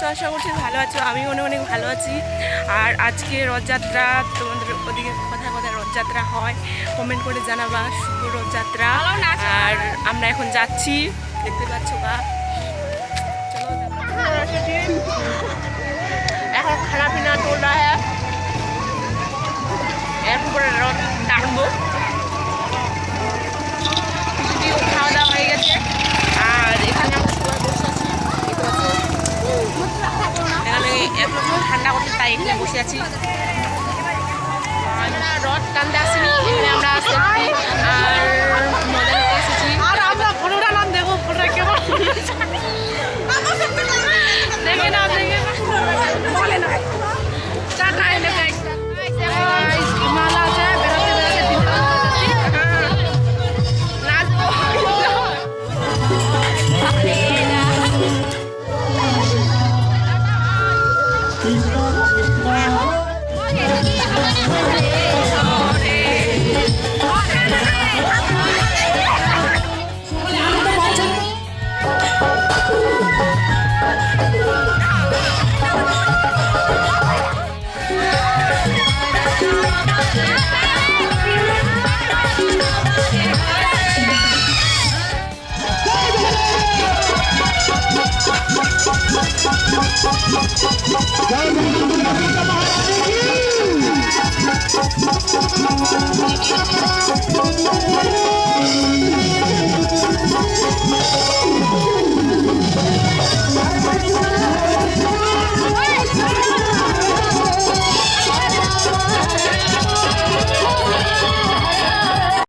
আছো আশা করছি ভালো আছো আমি অনেক অনেক ভালো আছি। আর আজকে রথযাত্রা তোমাদের ওদিকে কথা কথা রথযাত্রা হয় কমেন্ট করে জানাবা শুভ রথযাত্রা। আর আমরা এখন যাচ্ছি দেখতে পাচ্ছ বা। এখন খানা পিনা চল রা হ্যাঁ এরপরে রথ টানবো। ঠান্ডা করতে তাই এখানে বসে আছি। রথ টানতে আসিনি। Please Thank